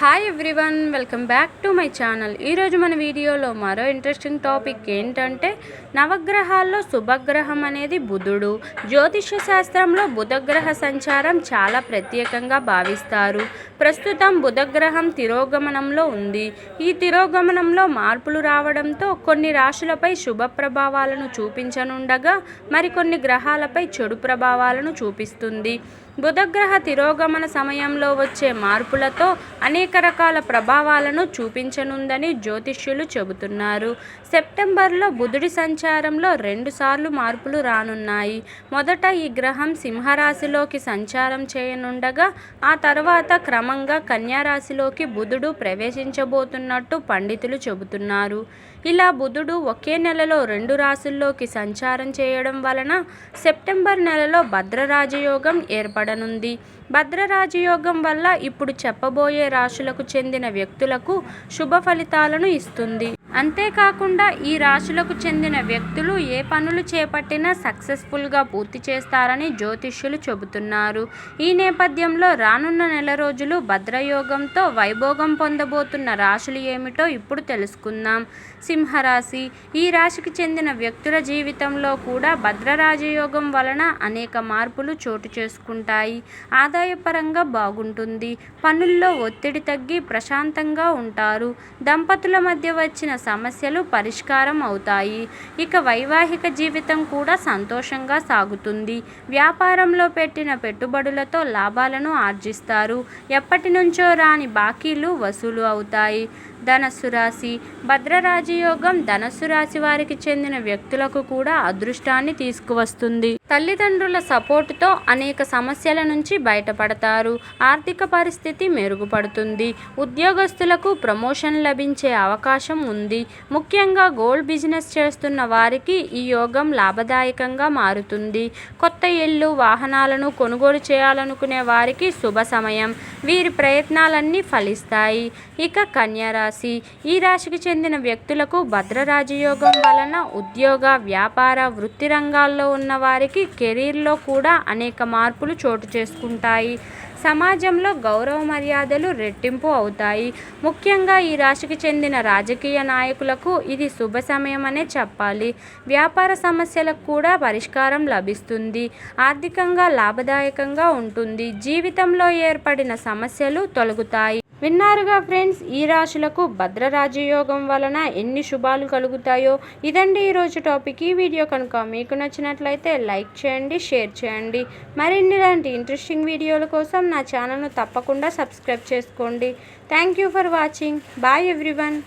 Hi everyone welcome back to my channel ఈరోజు మన వీడియోలో మరో ఇంట్రెస్టింగ్ టాపిక్ ఏంటంటే నవగ్రహాల్లో శుభగ్రహం అనేది బుధుడు. జ్యోతిష శాస్త్రంలో బుధగ్రహ సంచారం చాలా ప్రత్యేకంగా భావిస్తారు. ప్రస్తుతం బుధగ్రహం తిరోగమనంలో ఉంది. ఈ తిరోగమనంలో మార్పులు రావడంతో కొన్ని రాశులపై శుభ ప్రభావాలను చూపించనుండగా మరికొన్ని గ్రహాలపై చెడు ప్రభావాలను చూపిస్తుంది. బుధగ్రహ తిరోగమన సమయంలో వచ్చే మార్పులతో అనేక రకాల ప్రభావాలను చూపించనుందని జ్యోతిష్యులు చెబుతున్నారు. సెప్టెంబర్లో బుధుడి సంచారంలో రెండుసార్లు మార్పులు రానున్నాయి. మొదట ఈ గ్రహం సింహరాశిలోకి సంచారం చేయనుండగా ఆ తర్వాత క్రమంగా కన్యారాశిలోకి బుధుడు ప్రవేశించబోతున్నట్టు పండితులు చెబుతున్నారు. ఇలా బుధుడు ఒకే నెలలో రెండు రాశుల్లోకి సంచారం చేయడం వలన సెప్టెంబర్ నెలలో భద్రరాజయోగం ఏర్పడనుంది భద్రరాజయోగం వల్ల ఇప్పుడు చెప్పబోయే రాశులకు చెందిన వ్యక్తులకు శుభ ఫలితాలను ఇస్తుంది. అంతేకాకుండా ఈ రాశులకు చెందిన వ్యక్తులు ఏ పనులు చేపట్టినా సక్సెస్ఫుల్గా పూర్తి చేస్తారని జ్యోతిష్యులు చెబుతున్నారు. ఈ నేపథ్యంలో రానున్న నెల రోజులు భద్రయోగంతో వైభోగం పొందబోతున్న రాశులు ఏమిటో ఇప్పుడు తెలుసుకుందాం. సింహరాశి. ఈ రాశికి చెందిన వ్యక్తుల జీవితంలో కూడా భద్రరాజయోగం వలన అనేక మార్పులు చోటు చేసుకుంటాయి. ఆదాయపరంగా బాగుంటుంది. పనుల్లో ఒత్తిడి తగ్గి ప్రశాంతంగా ఉంటారు. దంపతుల మధ్య వచ్చిన సమస్యలు పరిష్కారం అవుతాయి. ఇక వైవాహిక జీవితం కూడా సంతోషంగా సాగుతుంది. వ్యాపారంలో పెట్టిన పెట్టుబడులతో లాభాలను ఆర్జిస్తారు. ఎప్పటి నుంచో రాని బాకీలు వసూలు అవుతాయి. ధనస్సు రాశి భద్రరాజయోగం ధనస్సు రాశి వారికి చెందిన వ్యక్తులకు కూడా అదృష్టాన్ని తీసుకువస్తుంది. తల్లిదండ్రుల సపోర్టుతో అనేక సమస్యల నుంచి బయటపడతారు. ఆర్థిక పరిస్థితి మెరుగుపడుతుంది. ఉద్యోగస్తులకు ప్రమోషన్ లభించే అవకాశం ఉంది. ముఖ్యంగా గోల్డ్ బిజినెస్ చేస్తున్న వారికి ఈ యోగం లాభదాయకంగా మారుతుంది. కొత్త ఇల్లు వాహనాలను కొనుగోలు చేయాలనుకునే వారికి శుభ సమయం. వీరి ప్రయత్నాలన్నీ ఫలిస్తాయి. ఇక కన్యారాశి రాశి. ఈ రాశికి చెందిన వ్యక్తులకు భద్రరాజయోగం వలన ఉద్యోగ వ్యాపార వృత్తి రంగాల్లో ఉన్న వారికి కెరీర్లో కూడా అనేక మార్పులు చోటు చేసుకుంటాయి. సమాజంలో గౌరవ మర్యాదలు రెట్టింపు అవుతాయి. ముఖ్యంగా ఈ రాశికి చెందిన రాజకీయ నాయకులకు ఇది శుభ సమయమనే చెప్పాలి. వ్యాపార సమస్యలకు కూడా పరిష్కారం లభిస్తుంది. ఆర్థికంగా లాభదాయకంగా ఉంటుంది. జీవితంలో ఏర్పడిన సమస్యలు తొలగుతాయి. విన్నారుగా ఫ్రెండ్స్ ఈ రాశులకు భద్ర రాజయోగం వలన ఎన్ని శుభాలు కలుగుతాయో? ఇదండి ఈరోజు టాపిక్. ఈ వీడియో కనుక మీకు నచ్చినట్లయితే లైక్ చేయండి షేర్ చేయండి. మరిన్ని ఇలాంటి ఇంట్రెస్టింగ్ వీడియోల కోసం నా ఛానల్ను తప్పకుండా సబ్స్క్రైబ్ చేసుకోండి. Thank you for watching. Bye everyone.